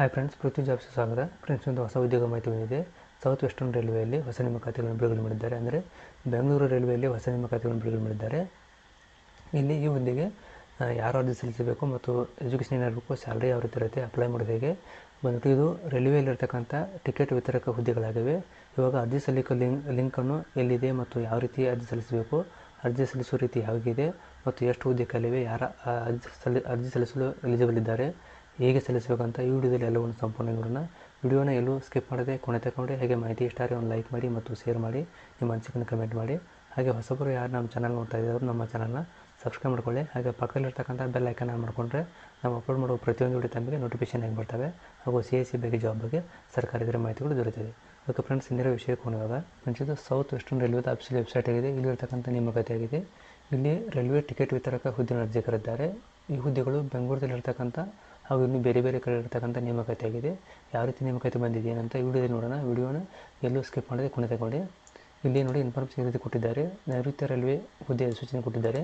Hi friends Prithvi jobs ಸ್ವಾಗತ friends ಒಂದು ಹೊಸ ಉದ್ಯೋಗ ಮಾಹಿತಿ ಬಂದಿದೆ. ಸೌತ್ ವೆಸ್ಟರ್ನ್ ರೈಲ್ವೆಯಲ್ಲಿ ಹೊಸ ನೇಮಕಾತಿಗಳನ್ನು ಬಿಡುಗಡೆ ಮಾಡಿದ್ದಾರೆ. ಅಂದರೆ ಬೆಂಗಳೂರು ರೈಲ್ವೆಯಲ್ಲಿ ಹೊಸ ನೇಮಕಾತಿಗಳನ್ನು ಬಿಡುಗಡೆ ಮಾಡಿದ್ದಾರೆ. ಇಲ್ಲಿ ಈ ಹುದ್ದೆಗೆ ಯಾರು ಅರ್ಜಿ ಸಲ್ಲಿಸಬೇಕು ಮತ್ತು ಎಜುಕೇಷನ್ ಏನಿರಬೇಕು ಸ್ಯಾಲ್ರಿ ಯಾವ ರೀತಿ ಇರುತ್ತೆ ಅಪ್ಲೈ ಮಾಡೋದು ಹೇಗೆ. ಬಂದ್ಬಿಟ್ಟು ಇದು ರೈಲ್ವೆಯಲ್ಲಿರ್ತಕ್ಕಂಥ ಟಿಕೆಟ್ ವಿತರಕ ಹುದ್ದೆಗಳಾಗಿವೆ. ಇವಾಗ ಅರ್ಜಿ ಸಲ್ಲಿಕೋ ಲಿಂಕ್ ಲಿಂಕನ್ನು ಎಲ್ಲಿದೆ ಮತ್ತು ಯಾವ ರೀತಿ ಅರ್ಜಿ ಸಲ್ಲಿಸಬೇಕು, ಅರ್ಜಿ ಸಲ್ಲಿಸುವ ರೀತಿ ಹೇಗಿದೆ, ಮತ್ತು ಎಷ್ಟು ಹುದ್ದೆ ಕಲಿವೆ ಯಾರ ಅರ್ಜಿ ಸಲ್ಲಿ, ಅರ್ಜಿ ಸಲ್ಲಿಸಲು ಎಲಿಜಿಬಲ್ ಇದ್ದಾರೆ. ಹೇಗೆ ಸಲ್ಲಿಸಬೇಕಂತ ಈ ವಿಡಿಯೋದಲ್ಲಿ ಎಲ್ಲವನ್ನು ಸಂಪೂರ್ಣ ನೋಡೋಣ. ವಿಡಿಯೋನ ಎಲ್ಲೂ ಸ್ಕಿಪ್ ಮಾಡದೆ ಕೊನೆ ತಗೊಂಡು ಹಾಗೆ ಮಾಹಿತಿ ಇಷ್ಟ ಆದರೆ ಒಂದು ಲೈಕ್ ಮಾಡಿ ಮತ್ತು ಶೇರ್ ಮಾಡಿ. ನಿಮ್ಮ ಅನಿಸಿಕೆಯನ್ನು ಕಮೆಂಟ್ ಮಾಡಿ. ಹಾಗೆ ಹೊಸಬರು ಯಾರು ನಮ್ಮ ಚಾನಲ್ ನೋಡ್ತಾ ಇದ್ದಾರೆ ನಮ್ಮ ಚಾನಲ್ನ ಸಬ್ಸ್ಕ್ರೈಬ್ ಮಾಡ್ಕೊಳ್ಳಿ. ಹಾಗೆ ಪಕ್ಕದಲ್ಲಿರ್ತಕ್ಕಂಥ ಬೆಲ್ ಐಕನ್ ಆನ್ ಮಾಡಿಕೊಂಡ್ರೆ ನಾವು ಅಪ್ಲೋಡ್ ಮಾಡುವ ಪ್ರತಿಯೊಂದು ವಿಡಿಯೋ ತಮಗೆ ನೋಟಿಫಿಕೇಶನ್ ಆಗಿ ಬರ್ತವೆ. ಹಾಗೂ ಸಿ ಎಸ್ ಸಿ ಬಗ್ಗೆ ಜಾಬ್ ಬಗ್ಗೆ ಸರ್ಕಾರಿ ಇದರ ಮಾಹಿತಿಗಳು ದೊರೆತಿದೆ ಓಕೆ ಫ್ರೆಂಡ್ಸ್ ಇನ್ನಿರೋ ವಿಷಯಕ್ಕೆ ಹೋಗುವಾಗ ಫ್ರೆಂಡ್ಸ್ ಇದು ಸೌತ್ ವೆಸ್ಟರ್ನ್ ರೈಲ್ವೆದ ಅಫಿಷಿಯಲ್ ವೆಬ್ಸೈಟ್ ಆಗಿದೆ. ಇಲ್ಲಿರ್ತಕ್ಕಂಥ ನಿಮ್ಮ ಆಗಿದೆ. ಇಲ್ಲಿ ರೈಲ್ವೆ ಟಿಕೆಟ್ ವಿತರಕ ಹುದ್ದೆ ಅರ್ಜಿ ಕರೆದಿದ್ದಾರೆ. ಈ ಹುದ್ದೆಗಳು ಬೆಂಗಳೂರದಲ್ಲಿರ್ತಕ್ಕಂಥ ಹಾಗೂ ಇನ್ನು ಬೇರೆ ಬೇರೆ ಕಡೆ ಇರ್ತಕ್ಕಂಥ ನೇಮಕಾತಿ ಆಗಿದೆ. ಯಾವ ರೀತಿ ನೇಮಕಾತಿ ಬಂದಿದೆ ಅಂತ ವಿಡಿಯೋದಲ್ಲಿ ನೋಡೋಣ. ವಿಡಿಯೋನ ಎಲ್ಲೂ ಸ್ಕಿಪ್ ಮಾಡದೆ ಕೊನೆ ತಗೊಳ್ಳಿ ಇಲ್ಲಿ ನೋಡಿ ಇನ್ಫಾರ್ಮೇಷನ್ ರೀತಿ ಕೊಟ್ಟಿದ್ದಾರೆ. ನೈಋತ್ಯ ರೈಲ್ವೆ ಹುದ್ದೆ ಸೂಚನೆ ಕೊಟ್ಟಿದ್ದಾರೆ.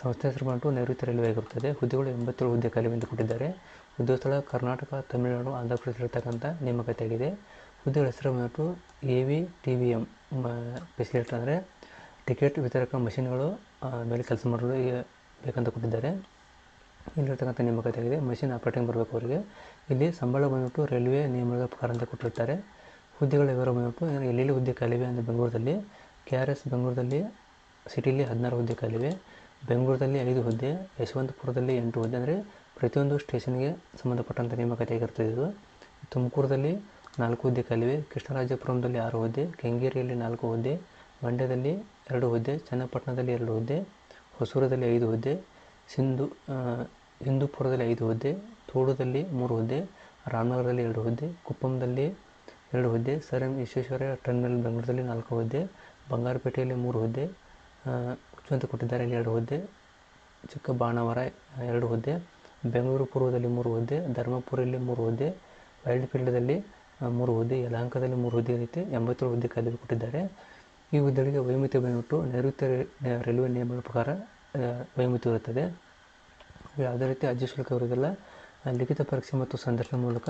ಸಂಸ್ಥೆ ಹೆಸರು ಬಂದು ನೈಋತ್ಯ ರೈಲ್ವೆ ಆಗಿರುತ್ತದೆ. ಹುದ್ದೆಗಳು ಎಂಬತ್ತೇಳು ಹುದ್ದೆ ಖಾಲಿ ಎಂದು ಕೊಟ್ಟಿದ್ದಾರೆ. ಹುದ್ದೆ ಸ್ಥಳ ಕರ್ನಾಟಕ, ತಮಿಳುನಾಡು, ಆಂಧ್ರ ಪ್ರದೇಶದಲ್ಲಿರ್ತಕ್ಕಂಥ ನೇಮಕಾತಿ ಆಗಿದೆ. ಹುದ್ದೆಗಳ ಹೆಸರು ಬಂದ್ಬಿಟ್ಟು A V T V M facility ಅಂದರೆ ಟಿಕೆಟ್ ವಿತರಕ ಮಷಿನ್ಗಳು ಮೇಲೆ ಕೆಲಸ ಮಾಡಲು ಬೇಕಂತ ಕೊಟ್ಟಿದ್ದಾರೆ. ಇಲ್ಲಿರ್ತಕ್ಕಂಥ ನೇಮಕಾತಿ ಆಗಿದೆ ಮಷಿನ್ ಆಪರೇಟಿಂಗ್ ಬರಬೇಕು ಅವರಿಗೆ. ಇಲ್ಲಿ ಸಂಬಳ ಬಂದ್ಬಿಟ್ಟು ರೈಲ್ವೆ ನಿಯಮದ ಪ್ರಕಾರ ಅಂತ ಕೊಟ್ಟಿರ್ತಾರೆ. ಹುದ್ದೆಗಳ ವಿವರ ಬಂದ್ಬಿಟ್ಟು ಎಲ್ಲೆಲ್ಲಿ ಹುದ್ದೆ ಕಾಲಿವೆ ಅಂದರೆ ಬೆಂಗಳೂರಲ್ಲಿ. ಕೆ ಆರ್ ಎಸ್ ಬೆಂಗಳೂರಲ್ಲಿ ಸಿಟಿಲಿ ಹದಿನಾರು ಹುದ್ದೆ ಕಾಲಿವೆ ಬೆಂಗಳೂರಲ್ಲಿ ಐದು ಹುದ್ದೆ, ಯಶವಂತಪುರದಲ್ಲಿ ಎಂಟು ಹುದ್ದೆ ಅಂದರೆ ಪ್ರತಿಯೊಂದು ಸ್ಟೇಷನ್ಗೆ ಸಂಬಂಧಪಟ್ಟಂಥ ನೇಮಕಾತಿ ಆಗಿರ್ತದೆ ಇದು. ತುಮಕೂರದಲ್ಲಿ ನಾಲ್ಕು ಹುದ್ದೆ ಕಾಲಿವೆ ಕೃಷ್ಣರಾಜಪುರಂದಲ್ಲಿ ಆರು ಹುದ್ದೆ, ಕೆಂಗೇರಿಯಲ್ಲಿ ನಾಲ್ಕು ಹುದ್ದೆ, ಮಂಡ್ಯದಲ್ಲಿ ಎರಡು ಹುದ್ದೆ, ಚನ್ನಪಟ್ಟಣದಲ್ಲಿ ಎರಡು ಹುದ್ದೆ ಹೊಸೂರದಲ್ಲಿ ಐದು ಹುದ್ದೆ ಸಿಂಧು ಹಿಂದೂಪುರದಲ್ಲಿ ಐದು ಹುದ್ದೆ, ತೋಡುದಲ್ಲಿ ಮೂರು ಹುದ್ದೆ, ರಾಮನಗರದಲ್ಲಿ ಎರಡು ಹುದ್ದೆ, ಕುಪ್ಪಂದಲ್ಲಿ ಎರಡು ಹುದ್ದೆ, ಸರ್ ಎಂ ವಿಶ್ವೇಶ್ವರಯ್ಯ ಟರ್ಮಿನಲ್ ಬೆಂಗಳೂರಲ್ಲಿ ನಾಲ್ಕು ಹುದ್ದೆ, ಬಂಗಾರಪೇಟೆಯಲ್ಲಿ ಮೂರು ಹುದ್ದೆ ಅಂತ ಕೊಟ್ಟಿದ್ದಾರೆ ಎರಡು ಹುದ್ದೆ, ಚಿಕ್ಕಬಾಣಾವರ ಎರಡು ಹುದ್ದೆ, ಬೆಂಗಳೂರು ಪೂರ್ವದಲ್ಲಿ ಮೂರು ಹುದ್ದೆ ಧರ್ಮಪುರಲ್ಲಿ ಮೂರು ಹುದ್ದೆ ವೈಲ್ಡ್ ಫೀಲ್ಡ್ದಲ್ಲಿ ಮೂರು ಹುದ್ದೆ, ಯಲಹಂಕದಲ್ಲಿ ಮೂರು ಹುದ್ದೆ ರೀತಿ ಎಂಬತ್ತೇಳು ಹುದ್ದೆ ಖಾಲಿ ಕೊಟ್ಟಿದ್ದಾರೆ ಈ ಹುದ್ದೆಗಳಿಗೆ ವೈಮಿತ್ಯ ಬಂದ್ಬಿಟ್ಟು ನೈಋತ್ಯ ರೈಲ್ವೆ ನಿಯಮಗಳ ಪ್ರಕಾರ ಆ, ವಯೋಮಿತಿ ಇರುತ್ತದೆ. ಯಾವುದೇ ರೀತಿ ಅರ್ಜಿ ಶುಲ್ಕ ಇರುವುದಿಲ್ಲ ಲಿಖಿತ ಪರೀಕ್ಷೆ ಮತ್ತು ಸಂದರ್ಶನ ಮೂಲಕ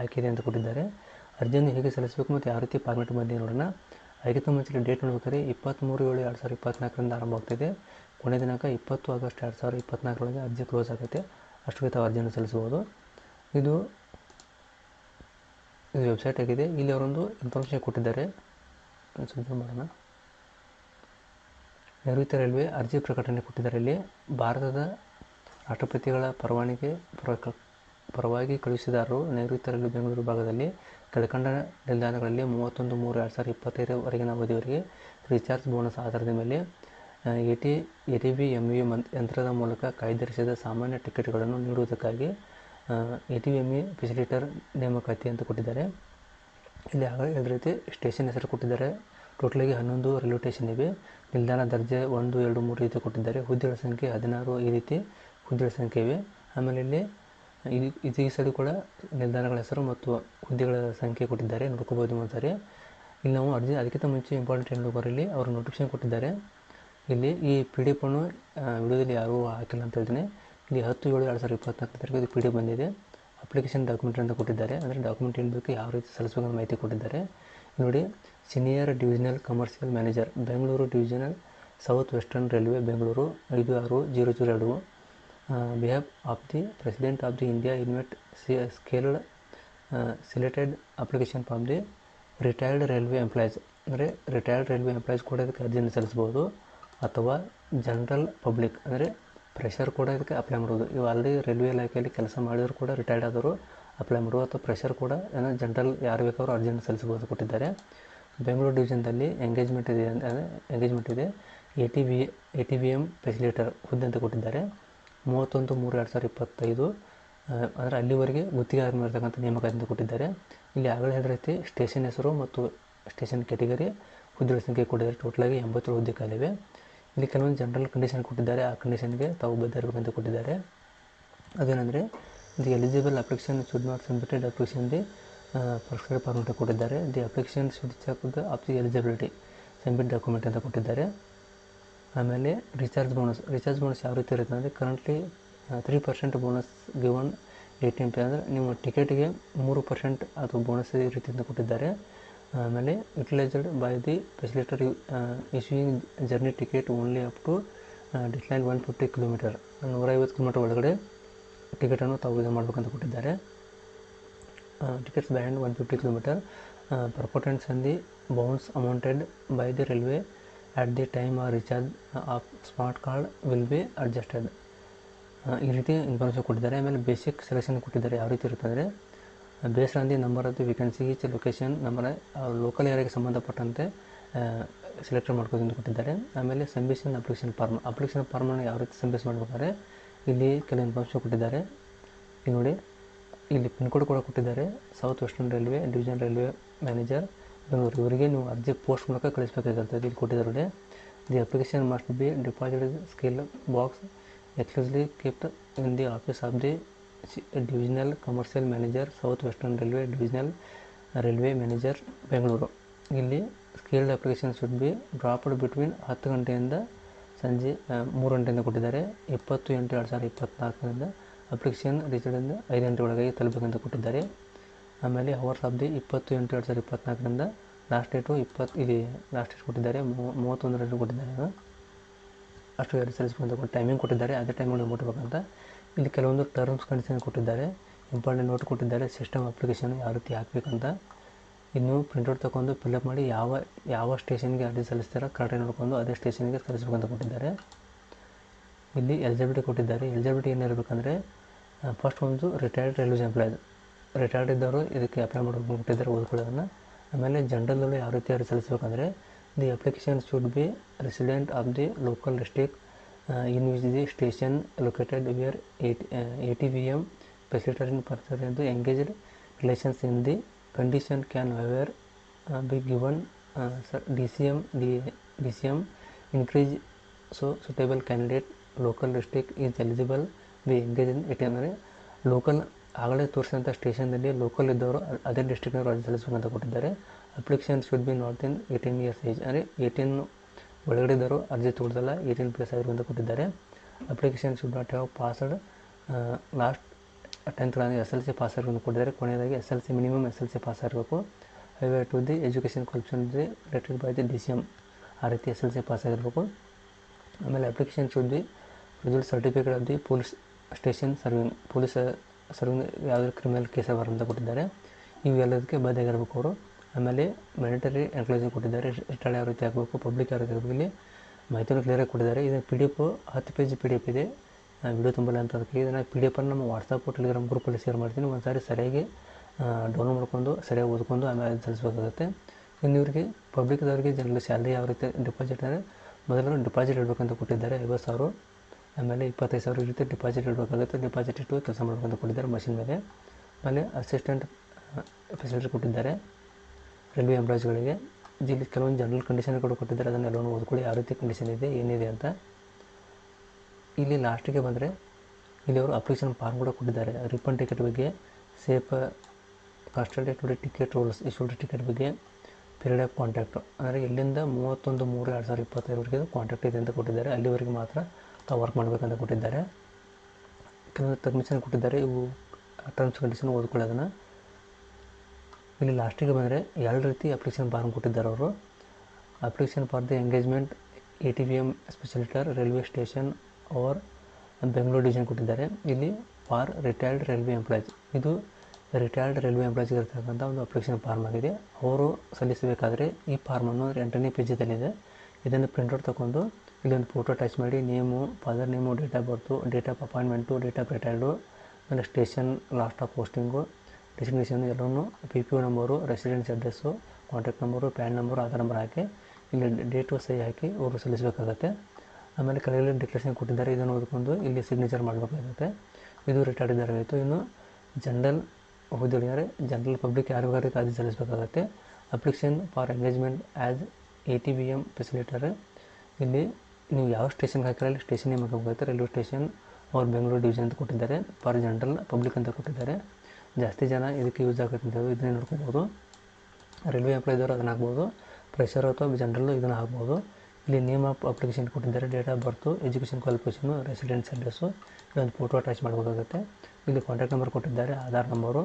ಆಯ್ಕೆ ಇದೆ ಅಂತ ಕೊಟ್ಟಿದ್ದಾರೆ. ಅರ್ಜಿಯನ್ನು ಹೇಗೆ ಸಲ್ಲಿಸಬೇಕು ಮತ್ತು ಯಾವ ರೀತಿ ಫಾರ್ಮೆಟ್ ಬಂದಿದೆ ನೋಡೋಣ. ಆಯ್ಕೆ ಮುಂಚೆ ಡೇಟ್ ನೋಡ್ಬೇಕಾದ್ರೆ ಇಪ್ಪತ್ತ್ಮೂರು ಏಳು ಎರಡು ಸಾವಿರದ ಇಪ್ಪತ್ನಾಲ್ಕರಿಂದ ಆರಂಭ ಆಗ್ತಿದೆ. ಕೊನೆ ದಿನಾಂಕ ಇಪ್ಪತ್ತು ಆಗಸ್ಟ್ ಎರಡು ಸಾವಿರದ ಇಪ್ಪತ್ನಾಲ್ಕರೊಳಗೆ ಅರ್ಜಿ ಕ್ಲೋಸ್ ಆಗುತ್ತೆ. ಅಷ್ಟು ತಾವು ಅರ್ಜಿಯನ್ನು ಸಲ್ಲಿಸಬಹುದು. ಇದು ಇದು ವೆಬ್ಸೈಟ್ ಆಗಿದೆ. ಇಲ್ಲಿ ಅವರೊಂದು ಇನ್ಫಾರ್ಮೇಷನ್ ಕೊಟ್ಟಿದ್ದಾರೆ. ಮಾಡೋಣ ನೈಋತ್ಯ ರೈಲ್ವೆ ಅರ್ಜಿ ಪ್ರಕಟಣೆ ಕೊಟ್ಟಿದ್ದಾರೆ ಇಲ್ಲಿ ಭಾರತದ ರಾಷ್ಟ್ರಪತಿಗಳ ಪರವಾನಗಿ ಪರ ಪರವಾಗಿ ಕಳುಹಿಸಿದಾರರು ನೈಋತ್ಯ ರೈಲ್ವೆ ಬೆಂಗಳೂರು ಭಾಗದಲ್ಲಿ ಕೆಳಕಂಡ ನಿಲ್ದಾಣಗಳಲ್ಲಿ ಮೂವತ್ತೊಂದು ಮೂರು ಎರಡು ಸಾವಿರದ ಇಪ್ಪತ್ತೈದರವರೆಗಿನ ಅವಧಿಯವರೆಗೆ ರೀಚಾರ್ಜ್ ಬೋನಸ್ ಆಧಾರದ ಮೇಲೆ A T A T V M U month, ಯಂತ್ರದ ಮೂಲಕ ಕಾಯ್ದಿರಿಸಿದ ಸಾಮಾನ್ಯ ಟಿಕೆಟ್ಗಳನ್ನು ನೀಡುವುದಕ್ಕಾಗಿ A T M E facilitator ನೇಮಕಾತಿ ಅಂತ ಕೊಟ್ಟಿದ್ದಾರೆ. ಇಲ್ಲಿ ಎರಡು ರೀತಿ ಸ್ಟೇಷನ್ ಹೆಸರು ಕೊಟ್ಟಿದ್ದಾರೆ. ಟೋಟಲಾಗಿ ಹನ್ನೊಂದು ರೈಲ್ವೆ ಸ್ಟೇಷನ್ ಇವೆ. ನಿಲ್ದಾಣ ದರ್ಜೆ ಒಂದು, ಎರಡು, ಮೂರು ರೀತಿ ಕೊಟ್ಟಿದ್ದಾರೆ. ಹುದ್ದೆಗಳ ಸಂಖ್ಯೆ ಹದಿನಾರು ಈ ರೀತಿ ಹುದ್ದೆಗಳ ಸಂಖ್ಯೆ ಇವೆ. ಆಮೇಲೆ ಇಲ್ಲಿ ಇದು ಈ ಸರಿ ಕೂಡ ನಿಲ್ದಾಣಗಳ ಹೆಸರು ಮತ್ತು ಹುದ್ದೆಗಳ ಸಂಖ್ಯೆ ಕೊಟ್ಟಿದ್ದಾರೆ. ನೋಡ್ಕೋಬೋದು ಅಂತಾರೆ ಇಲ್ಲಿ ನಾವು ಅರ್ಜಿ, ಅದಕ್ಕಿಂತ ಮುಂಚೆ ಇಂಪಾರ್ಟೆಂಟ್ ಏನು ಇಲ್ಲಿ ಅವರು ನೋಟಿಫಿಕೇಶನ್ ಕೊಟ್ಟಿದ್ದಾರೆ. ಇಲ್ಲಿ ಈ ಪಿ ಡಿ ಎಫನ್ನು ವಿಡಿಯೋದಲ್ಲಿ ಯಾರೂ ಹಾಕಿಲ್ಲ ಅಂತ ಹೇಳ್ತೀನಿ. ಇಲ್ಲಿ ಹತ್ತು, ಏಳು, ಎರಡು ಸಾವಿರದ ಇಪ್ಪತ್ನಾಲ್ಕು ತಾರೀಕು ಇದು ಪಿ ಡಿ ಎಫ್ ಬಂದಿದೆ. ಅಪ್ಲಿಕೇಶನ್ ಡಾಕ್ಯುಮೆಂಟ್ ಅಂತ ಕೊಟ್ಟಿದ್ದಾರೆ. ಅಂದರೆ ಡಾಕ್ಯುಮೆಂಟ್ ಏನು ಬೇಕು ಯಾವ ರೀತಿ ಸಲ್ಲಿಸಬೇಕು ಅಂತ ಮಾಹಿತಿ ಕೊಟ್ಟಿದ್ದಾರೆ. ನೋಡಿ senior divisional commercial manager Bengaluru divisional south western railway Bengaluru ಐದು ಆರು, ಜೀರೋ ಜೀರೋ ಎರಡು. Behalf of the president of the India invites sealed selected application form the retired railway employees ಅಂದರೆ ರಿಟೈರ್ಡ್ ರೈಲ್ವೆ ಎಂಪ್ಲಾಯ್ಸ್ ಕೂಡ ಇದಕ್ಕೆ ಅರ್ಜಿಯನ್ನು ಸಲ್ಲಿಸ್ಬೋದು ಅಥವಾ general public ಅಂದರೆ pressure ಕೂಡ ಇದಕ್ಕೆ ಅಪ್ಲೈ ಮಾಡ್ಬೋದು. ಇವು ಆಲ್ರೆಡಿ ರೈಲ್ವೆ ಇಲಾಖೆಯಲ್ಲಿ ಕೆಲಸ ಮಾಡಿದ್ರು ಕೂಡ ರಿಟೈರ್ಡ್ ಆದರೂ ಅಪ್ಲೈ ಮಾಡ್ಬೋದು, ಅಥವಾ ಪ್ರೆಷರ್ ಕೂಡ ಏನೋ ಜನರಲ್ ಯಾರು ಬೇಕಾದ್ರೂ ಅರ್ಜಿಯನ್ನು ಸಲ್ಲಿಸ್ಬೋದು ಕೊಟ್ಟಿದ್ದಾರೆ. ಬೆಂಗಳೂರು ಡಿವಿಷನ್ದಲ್ಲಿ ಎಂಗೇಜ್ಮೆಂಟ್ ಇದೆ ಅಂದರೆ ಎಂಗೇಜ್ಮೆಂಟ್ ಇದೆ. A T B, A T B M facilitator ಹುದ್ದೆ ಅಂತ ಕೊಟ್ಟಿದ್ದಾರೆ. ಮೂವತ್ತೊಂದು, ಮೂರು ಎರಡು ಸಾವಿರದ ಇಪ್ಪತ್ತೈದು ಅಂದರೆ ಅಲ್ಲಿವರೆಗೆ ಗುತ್ತಿಗೆ ಇರ್ತಕ್ಕಂಥ ನೇಮಕಾತಿ ಅಂತ ಕೊಟ್ಟಿದ್ದಾರೆ. ಇಲ್ಲಿ ಆಗಲೇ ಹೇಳಿದ ರೀತಿ ಸ್ಟೇಷನ್ ಹೆಸರು ಮತ್ತು ಸ್ಟೇಷನ್ ಕ್ಯಾಟಗರಿ ಹುದ್ದೆಗಳ ಸಂಖ್ಯೆ ಕೊಟ್ಟಿದ್ದಾರೆ. ಟೋಟಲಾಗಿ ಎಂಬತ್ತೇಳು ಹುದ್ದೆ ಕಾಲಿವೆ ಇಲ್ಲಿ ಕೆಲವೊಂದು ಜನರಲ್ ಕಂಡೀಷನ್ ಕೊಟ್ಟಿದ್ದಾರೆ. ಆ ಕಂಡೀಷನ್ಗೆ ತಾವು ಬದ್ಧ ಇರಬೇಕಂತ ಕೊಟ್ಟಿದ್ದಾರೆ. ಅದೇನೆಂದರೆ, ಇದು eligible application should not submitted application the prescribe format ಕೊಟ್ಟಿದ್ದಾರೆ. The application should check the up the eligibility submit document ಅಂತ ಕೊಟ್ಟಿದ್ದಾರೆ. ಆಮೇಲೆ ರಿಚಾರ್ಜ್ ಬೋನಸ್ ರಿಚಾರ್ಜ್ ಬೋನಸ್ ಯಾವ ರೀತಿ ಇರುತ್ತೆ ಅಂದರೆ currently three percent bonus given A T M P ಅಂದರೆ ನಿಮ್ಮ ಟಿಕೆಟ್ಗೆ ಮೂರು ಪರ್ಸೆಂಟ್ ಅಥವಾ ಬೋನಸ್ ರೀತಿಯಿಂದ ಕೊಟ್ಟಿದ್ದಾರೆ. ಆಮೇಲೆ utilised by the facilitator issuing journey ticket only up to decline one fifty kilometre ನೂರೈವತ್ತು ಕಿಲೋಮೀಟರ್ ಒಳಗಡೆ ಟಿಕೆಟನ್ನು ತಾವು ಇದು ಮಾಡಬೇಕಂತ ಕೊಟ್ಟಿದ್ದಾರೆ. Tickets band one fifty kilometre ಪರ್ಪೋಟೆಂಟ್ಸ್ and the bonus amounted by the railway at the time of recharge of smart card will be adjusted ಈ ರೀತಿ information ಕೊಟ್ಟಿದ್ದಾರೆ. ಆಮೇಲೆ ಬೇಸಿಕ್ ಸೆಲೆಕ್ಷನ್ ಕೊಟ್ಟಿದ್ದಾರೆ. ಯಾವ ರೀತಿ ಇರುತ್ತೆ ಅಂದರೆ base on the number of the vacancy each location number local ಏರಿಯಾಗೆ ಸಂಬಂಧಪಟ್ಟಂತೆ ಸೆಲೆಕ್ಟ್ ಮಾಡ್ಕೋದು ಕೊಟ್ಟಿದ್ದಾರೆ. ಆಮೇಲೆ ಸಬ್ಮಿಷನ್ ಅಪ್ಲಿಕೇಶನ್ ಫಾರ್ಮ್ ಅಪ್ಲಿಕೇಶನ್ ಫಾರ್ಮನ್ನು ಯಾವ ರೀತಿ ಸಬ್ಮಿಸ್ ಮಾಡ್ಬೇಕಾದ್ರೆ ಇಲ್ಲಿ ಕೆಲವು ಇನ್ಫಾರ್ಮೇಷನ್ ಕೊಟ್ಟಿದ್ದಾರೆ. ಇಲ್ಲಿ ನೋಡಿ. ಇಲ್ಲಿ ಪಿನ್ ಕೋಡ್ ಕೂಡ ಕೊಟ್ಟಿದ್ದಾರೆ. South western railway division railway manager Bengaluru ಇವರಿಗೆ ನೀವು ಅರ್ಜಿ ಪೋಸ್ಟ್ ಮೂಲಕ ಕಳಿಸಬೇಕಾಗಿರ್ತದೆ ಇಲ್ಲಿ ಕೊಟ್ಟಿದ್ದಾರೆ the application must be deposit skill box exclusively kept in the office of the divisional commercial manager south western railway divisional railway manager Bengaluru ಇಲ್ಲಿ sealed application should be dropped between ಹತ್ತು ಗಂಟೆಯಿಂದ ಸಂಜೆ ಮೂರು ಗಂಟೆಯಿಂದ ಕೊಟ್ಟಿದ್ದಾರೆ. ಇಪ್ಪತ್ತು ಎಂಟು ಎರಡು ಸಾವಿರದ ಇಪ್ಪತ್ತ್ನಾಲ್ಕರಿಂದ ಅಪ್ಲಿಕೇಶನ್ ರೀಚರ್ಡಿಂದ ಐದು ಗಂಟೆ ಒಳಗೆ ತಲುಪಬೇಕಂತ ಕೊಟ್ಟಿದ್ದಾರೆ. ಆಮೇಲೆ ಅವರ್ಸ್ ಆಫ್ ದಿ ಇಪ್ಪತ್ತು ಎಂಟು ಎರಡು ಸಾವಿರದ ಇಪ್ಪತ್ತ್ನಾಲ್ಕರಿಂದ ಲಾಸ್ಟ್ ಡೇಟು ಇಪ್ಪತ್ತು, ಇಲ್ಲಿ ಲಾಸ್ಟ್ ಡೇಟ್ ಕೊಟ್ಟಿದ್ದಾರೆ. ಮೂವತ್ತೊಂದರಲ್ಲಿ ಕೊಟ್ಟಿದ್ದಾರೆ. ಅಷ್ಟು ಎರಡು ಸಲ್ಲಿಸ್ಬೇಕಂತ ಕೊಟ್ಟು ಟೈಮಿಂಗ್ ಕೊಟ್ಟಿದ್ದಾರೆ. ಅದೇ ಟೈಮಲ್ಲಿ ಮುಟ್ಟಬೇಕಂತ ಇಲ್ಲಿ ಕೆಲವೊಂದು ಟರ್ಮ್ಸ್ ಕಂಡೀಷನ್ ಕೊಟ್ಟಿದ್ದಾರೆ. ಇಂಪಾರ್ಟೆಂಟ್ ನೋಟ್ ಕೊಟ್ಟಿದ್ದಾರೆ. ಸಿಸ್ಟಮ್ ಅಪ್ಲಿಕೇಶನ್ ಯಾವ ರೀತಿ ಹಾಕಬೇಕಂತ. ಇನ್ನು ಪ್ರಿಂಟೌಟ್ ತೊಗೊಂಡು ಫಿಲ್ಅಪ್ ಮಾಡಿ ಯಾವ ಯಾವ ಸ್ಟೇಷನ್ಗೆ ಅರ್ಜಿ ಸಲ್ಲಿಸ್ತಾರೋ ಕರೆಕ್ಟಾಗಿ ನೋಡ್ಕೊಂಡು ಅದೇ ಸ್ಟೇಷನ್ಗೆ ಸಲ್ಲಿಸಬೇಕಂತ ಕೊಟ್ಟಿದ್ದಾರೆ. ಇಲ್ಲಿ ಎಲಿಜಿಬಿಲಿಟಿ ಕೊಟ್ಟಿದ್ದಾರೆ. ಎಲಿಜಿಬಿಲಿಟಿ ಏನಿರಬೇಕಂದ್ರೆ ಫಸ್ಟ್ ಒಂದು ರಿಟೈರ್ಡ್ ರೈಲ್ವೆ ಎಂಪ್ಲಾಯ್ಸ್ ರಿಟೈರ್ಡ್ ಇದ್ದವರು ಇದಕ್ಕೆ ಅಪ್ಲೈ ಮಾಡೋದು ಮುಟ್ಟಿದ್ದಾರೆ ಓದ್ಕೊಳ್ಳೋದನ್ನು. ಆಮೇಲೆ ಜನರಲ್ಲೂ ಯಾವ ರೀತಿ ಅರ್ಜಿ ಸಲ್ಲಿಸಬೇಕಂದ್ರೆ the application should be resident of the local district in which the station located where A T V M facilitator in person ಎಂದು engaged relations in the condition can waiver be given D C M D D C M increase so suitable candidate local district is eligible be engage in ಅಂದರೆ local ಆಗಲೇ ತೋರಿಸಿದಂಥ ಸ್ಟೇಷನ್ದಲ್ಲಿ local ಇದ್ದವರು ಅದೇ ಡಿಸ್ಟ್ರಿಕ್ಟ್ನವರು ಅರ್ಜಿ ಸಲ್ಲಿಸಬೇಕಂತ ಕೊಟ್ಟಿದ್ದಾರೆ. Application should be not in eighteen years age ಅಂದರೆ eighteen ಒಳಗಡೆ ಇದ್ದವರು ಅರ್ಜಿ ತೋರಿಸಲ್ಲ ಏಯ್ಟೀನ್ ಪ್ಲಸ್ ಆಗಿರು ಅಂತ ಕೊಟ್ಟಿದ್ದಾರೆ. Application should not have passed last tenth S L C pass ಆಗಿರೋದು ಕೊಟ್ಟಿದ್ದಾರೆ. ಕೊನೆಯದಾಗಿ S L C minimum S L C pass ಆಗಿರಬೇಕು. Highway to the education qualification related by the D C M ಆ ರೀತಿ S L C pass ಆಗಿರಬೇಕು. ಆಮೇಲೆ application should be result certificate of the police station serving police serving ಯಾವುದೇ criminal ಕೇಸ ಅಂತ ಕೊಟ್ಟಿದ್ದಾರೆ. ಇವೆಲ್ಲದಕ್ಕೆ ಬದಲಾಗಿರ್ಬೇಕು ಅವರು. ಆಮೇಲೆ ಮ್ಯಾಂಡೇಟರಿ ಎನ್ಕ್ಲೋಜರ್ ಕೊಟ್ಟಿದ್ದಾರೆ. ರಿಟರ್ಡ್ ಯಾವ ರೀತಿ ಆಗಬೇಕು ಪಬ್ಲಿಕ್ ಯಾವ ರೀತಿ ಆಗಬೇಕು. ಇಲ್ಲಿ ಮಾಹಿತಿಯನ್ನು ಕ್ಲಿಯರಾಗಿ ಕೊಟ್ಟಿದ್ದಾರೆ. ಇದನ್ನು ಪಿ ಡಿ ಎಫ್ ಹತ್ತು ಪೇಜ್ ಪಿ ಡಿ ಎಫ್ ಇದೆ. ವಿಡಿಯೋ ತುಂಬಲ್ಲ ಅಂತ ಅದಕ್ಕೆ ಇದನ್ನು ಪಿ ಡಿ ಎಫನ್ನು ನಮ್ಮ ವಾಟ್ಸಪ್ ಟೆಲಿಗ್ರಾಮ್ ಗ್ರೂಪಲ್ಲಿ ಶೇರ್ ಮಾಡ್ತೀನಿ. ಒಂದು ಸಾರಿ ಸರಿಯಾಗಿ ಡೌನ್ಲೋಡ್ ಮಾಡ್ಕೊಂಡು, ಸರಿಯಾಗಿ ಓದ್ಕೊಂಡು ಆಮೇಲೆ ತಿಳಿಸ್ಬೇಕಾಗುತ್ತೆ ಇನ್ನು ಇವರಿಗೆ ಪಬ್ಲಿಕ್ದವ್ರಿಗೆ ಜನರಲ್ ಸ್ಯಾಲ್ರಿ ಯಾವ ರೀತಿ ಡಿಪಾಸಿಟ್ ಅಂದರೆ ಮೊದಲು ಡಿಪಾಸಿಟ್ ಇಡಬೇಕಂತ ಕೊಟ್ಟಿದ್ದಾರೆ, ಐವತ್ತು ಸಾವಿರ. ಆಮೇಲೆ ಇಪ್ಪತ್ತೈದು ಸಾವಿರ ಇರುತ್ತೆ ರೀತಿ ಡಿಪಾಸಿಟ್ ಇಡಬೇಕಾಗುತ್ತೆ. ಡಿಪಾಸಿಟ್ ಇಟ್ಟು ಕೆಲಸ ಮಾಡಬೇಕಂತ ಕೊಟ್ಟಿದ್ದಾರೆ ಮಷಿನ್ ಮೇಲೆ. ಆಮೇಲೆ ಅಸಿಸ್ಟೆಂಟ್ ಫೆಸಿಲಿಟಿ ಕೊಟ್ಟಿದ್ದಾರೆ. ರೈಲ್ವೆ ಎಂಪ್ಲಾಯ್ಸ್ಗಳಿಗೆ ಇಲ್ಲಿ ಕೆಲವೊಂದು ಜನರಲ್ ಕಂಡೀಷನ್ ಕೂಡ ಕೊಟ್ಟಿದ್ದಾರೆ. ಅದನ್ನು ಎಲ್ಲವೂ ಓದ್ಕೊಳ್ಳಿ. ಯಾವ ರೀತಿ ಕಂಡೀಷನ್ ಇದೆ, ಏನಿದೆ ಅಂತ. ಇಲ್ಲಿ ಲಾಸ್ಟಿಗೆ ಬಂದರೆ, ಇಲ್ಲಿ ಅವರು ಅಪ್ಲಿಕೇಶನ್ ಫಾರ್ಮ್ ಕೂಡ ಕೊಟ್ಟಿದ್ದಾರೆ. ರಿಫಂಡ್ ಟಿಕೆಟ್ ಬಗ್ಗೆ safe custody to ticket rules issued ticket ಬಗ್ಗೆ ಪೀರಿಯಡ್ ಆಫ್ ಕಾಂಟ್ಯಾಕ್ಟು ಅಂದರೆ ಇಲ್ಲಿಂದ ಮೂವತ್ತೊಂದು ಮೂರು ಎರಡು ಸಾವಿರದ ಇಪ್ಪತ್ತೈದವರೆಗೆ ಕಾಂಟ್ಯಾಕ್ಟ್ ಇದೆ ಅಂತ ಕೊಟ್ಟಿದ್ದಾರೆ. ಅಲ್ಲಿವರೆಗೆ ಮಾತ್ರ ತಾವು ವರ್ಕ್ ಮಾಡಬೇಕಂತ ಕೊಟ್ಟಿದ್ದಾರೆ. ಕೆಲವೊಂದು ಪರ್ಮಿಷನ್ ಕೊಟ್ಟಿದ್ದಾರೆ. ಇವು ಟರ್ಮ್ಸ್ ಕಂಡೀಷನ್ ಓದ್ಕೊಳ್ಳೋದನ್ನು. ಇಲ್ಲಿ ಲಾಸ್ಟಿಗೆ ಬಂದರೆ ಎರಡು ರೀತಿ ಅಪ್ಲಿಕೇಶನ್ ಫಾರ್ಮ್ ಕೊಟ್ಟಿದ್ದಾರೆ ಅವರು. Application for the engagement A T V M facilitator railway station over Bengaluru division ಕೊಟ್ಟಿದ್ದಾರೆ. ಇಲ್ಲಿ ಫಾರ್ ರಿಟೈರ್ಡ್ ರೈಲ್ವೆ ಎಂಪ್ಲಾಯ್ಸ್ ಇದು ರಿಟೈರ್ಡ್ ರೈಲ್ವೆ ಎಂಪ್ಲಾಯ್ಸ್ಗೆ ಇರ್ತಕ್ಕಂಥ ಒಂದು ಅಪ್ಲಿಕೇಶನ್ ಫಾರ್ಮ್ ಆಗಿದೆ. ಅವರು ಸಲ್ಲಿಸಬೇಕಾದ್ರೆ ಈ ಫಾರ್ಮನ್ನು ಎಂಟನೇ ಪೇಜದಲ್ಲಿದೆ ಇದನ್ನು ಪ್ರಿಂಟೌಟ್ ತಗೊಂಡು ಇಲ್ಲೊಂದು ಫೋಟೋ ಟಚ್ ಮಾಡಿ name father name date of birth date of appointment date of retired ಆಮೇಲೆ station last of posting designation ಎಲ್ಲನೂ P P U number residence address contact number PAN number Aadhaar number ಹಾಕಿ, ಇಲ್ಲಿ date ಸಹಿ ಹಾಕಿ ಅವರು ಸಲ್ಲಿಸಬೇಕಾಗತ್ತೆ. ಆಮೇಲೆ ಕೆಳಗಡೆ declaration ಕೊಟ್ಟಿದ್ದಾರೆ, ಇದನ್ನು ಓದ್ಕೊಂಡು ಇಲ್ಲಿ ಸಿಗ್ನೇಚರ್ ಮಾಡಬೇಕಾಗುತ್ತೆ. ಇದು ರಿಟೈರ್ಡ್ ಇದ್ದಾರಾಯಿತು ಇನ್ನು ಜನರಲ್ ಹುದ್ದೆಗಳಿದ್ದಾರೆ ಜನರಲ್ ಪಬ್ಲಿಕ್ ಯಾರಿಗಾರಿಗೆ ಅರ್ಜಿ ಸಲ್ಲಿಸಬೇಕಾಗತ್ತೆ. Application for engagement as A T B M facilitator ಇಲ್ಲಿ ನೀವು ಯಾವ ಸ್ಟೇಷನ್ಗೆ ಹಾಕಿರ ಸ್ಟೇಷನ್ ನೇಮ್ ಹಾಕಬೇಕಾಗುತ್ತೆ ರೈಲ್ವೆ ಸ್ಟೇಷನ್ ಅವ್ರು ಬೆಂಗಳೂರು ಡಿವಿಷನ್ ಅಂತ ಕೊಟ್ಟಿದ್ದಾರೆ. ಫಾರ್ ಜನರಲ್ ಪಬ್ಲಿಕ್ ಅಂತ ಕೊಟ್ಟಿದ್ದಾರೆ. ಜಾಸ್ತಿ ಜನ ಇದಕ್ಕೆ ಯೂಸ್ ಆಗುತ್ತೆ ಅಂತ ಇದನ್ನೇ ನೋಡ್ಕೋಬೋದು. ರೈಲ್ವೆ ಎಂಪ್ಲಾಯ್ದವರು ಅದನ್ನು ಹಾಕ್ಬೋದು. ಪ್ರೆಷರ್ ಅಥವಾ ಜನರಲ್ಲು ಇದನ್ನು ಹಾಕ್ಬೋದು. ಇಲ್ಲಿ ನೇಮ್ ಆಫ್ ಅಪ್ಲಿಕೇಶನ್ ಕೊಟ್ಟಿದ್ದಾರೆ. Date of birth education qualification residence address photo attach ಮಾಡಬೇಕಾಗುತ್ತೆ. ಇಲ್ಲಿ ಕಾಂಟ್ಯಾಕ್ಟ್ ನಂಬರ್ ಕೊಟ್ಟಿದ್ದಾರೆ. Aadhaar number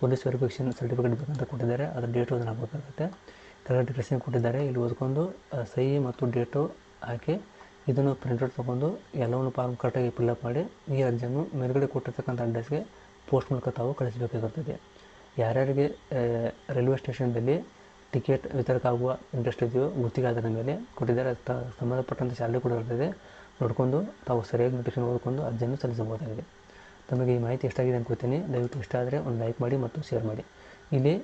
police verification certificate ಬೇಕಂತ ಕೊಟ್ಟಿದ್ದಾರೆ. ಅದರ ಡೇಟು ಅದನ್ನು ಹಾಕಬೇಕಾಗುತ್ತೆ. ಕರೆಕ್ಟ್ ಡ್ರೆಸ್ಸಿಂಗ್ ಕೊಟ್ಟಿದ್ದಾರೆ. ಇಲ್ಲಿ ಓದ್ಕೊಂಡು ಸಹಿ ಮತ್ತು ಡೇಟು ಹಾಕಿ ಇದನ್ನು ಪ್ರಿಂಟೌಟ್ ತೊಗೊಂಡು ಎಲ್ಲವನ್ನು ಫಾರ್ಮ್ ಕರೆಕ್ಟಾಗಿ ಫಿಲ್ಅಪ್ ಮಾಡಿ ಈ ಅರ್ಜಿಯನ್ನು ಮೇಲುಗಡೆ ಕೊಟ್ಟಿರ್ತಕ್ಕಂಥ ಅಡ್ರೆಸ್ಗೆ ಪೋಸ್ಟ್ ಮೂಲಕ ತಾವು ಕಳಿಸಬೇಕಾಗುತ್ತದೆ. ಯಾರ್ಯಾರಿಗೆ ರೈಲ್ವೆ ಸ್ಟೇಷನ್ದಲ್ಲಿ ಟಿಕೆಟ್ ವಿತರಕ ಆಗುವ ಇಂಟ್ರೆಸ್ಟ್ ಇದೆಯೋ ಗುತ್ತಿಗೆ ಮೇಲೆ ಕೊಟ್ಟಿದ್ದಾರೆ ತ- ಸಂಬಂಧಪಟ್ಟಂಥ ಶಾಲೆ ಕೂಡ ಇರ್ತದೆ, ನೋಡಿಕೊಂಡು ತಾವು ಸರಿಯಾಗಿ ನೋಟಿಫಿಕೇಶನ್ ಓದ್ಕೊಂಡು ಅರ್ಜಿಯನ್ನು ಸಲ್ಲಿಸಬಹುದಾಗಿದೆ. ತಮಗೆ ಈ ಮಾಹಿತಿ ಎಷ್ಟಾಗಿದೆ ಅನ್ಕೋತೀನಿ ದಯವಿಟ್ಟು ಇಷ್ಟ ಆದರೆ ಒಂದು ಲೈಕ್ ಮಾಡಿ ಮತ್ತು ಶೇರ್ ಮಾಡಿ. ಇಲ್ಲಿ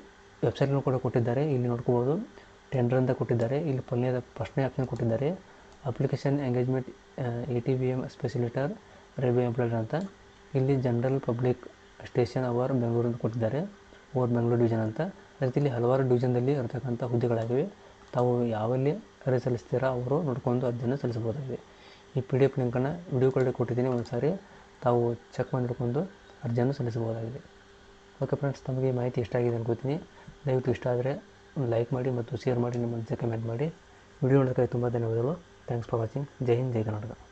ವೆಬ್ಸೈಟ್ನು ಕೂಡ ಕೊಟ್ಟಿದ್ದಾರೆ, ಇಲ್ಲಿ ನೋಡ್ಕೋಬೋದು ಟೆಂಡರ್ ಅಂತ ಕೊಟ್ಟಿದ್ದಾರೆ, ಇಲ್ಲಿ ಪಲ್ಯದ ಪ್ರಶ್ನೆ ಆಪ್ಷನ್ ಕೊಟ್ಟಿದ್ದಾರೆ. Application engagement A T B M facilitator railway employed ಅಂತ. ಇಲ್ಲಿ general public station over Bengaluru ಕೊಟ್ಟಿದ್ದಾರೆ. ಓವರ್ ಬೆಂಗಳೂರು ಡಿವಿಷನ್ ಅಂತ. ಅದೇ ಇಲ್ಲಿ ಹಲವಾರು ಡಿವಿಷನ್ದಲ್ಲಿ ಇರತಕ್ಕಂಥ ಹುದ್ದೆಗಳಾಗಿವೆ. ತಾವು ಯಾವಲ್ಲಿ ಅರ್ಜಿ ಸಲ್ಲಿಸ್ತೀರಾ ಅವರು ನೋಡಿಕೊಂಡು ಅರ್ಜಿಯನ್ನು ಸಲ್ಲಿಸಬಹುದಾಗಿದೆ. ಈ ಪಿ ಡಿ ಎಫ್ ಲಿಂಕನ್ನು ವಿಡಿಯೋ ಕಡೆ ಕೊಟ್ಟಿದ್ದೀನಿ ಒಂದು ಸಾರಿ ತಾವು ಚೆಕ್ ಮಾಡಿ ನೋಡಿಕೊಂಡು ಅರ್ಜಿಯನ್ನು ಸಲ್ಲಿಸಬಹುದಾಗಿದೆ. ಓಕೆ ಫ್ರೆಂಡ್ಸ್ ತಮಗೆ ಮಾಹಿತಿ ಇಷ್ಟ ಆಗಿದೆ ಅನ್ಕೋತೀನಿ. ದಯವಿಟ್ಟು ಇಷ್ಟ ಆದರೆ ಲೈಕ್ ಮಾಡಿ ಮತ್ತು ಶೇರ್ ಮಾಡಿ, ನಿಮ್ಮ ಕಮೆಂಟ್ ಮಾಡಿ. ವಿಡಿಯೋ ನೋಡೋದಕ್ಕೆ ತುಂಬ ಧನ್ಯವಾದಗಳು. Thanks for watching Jai Hind Jai Karnataka.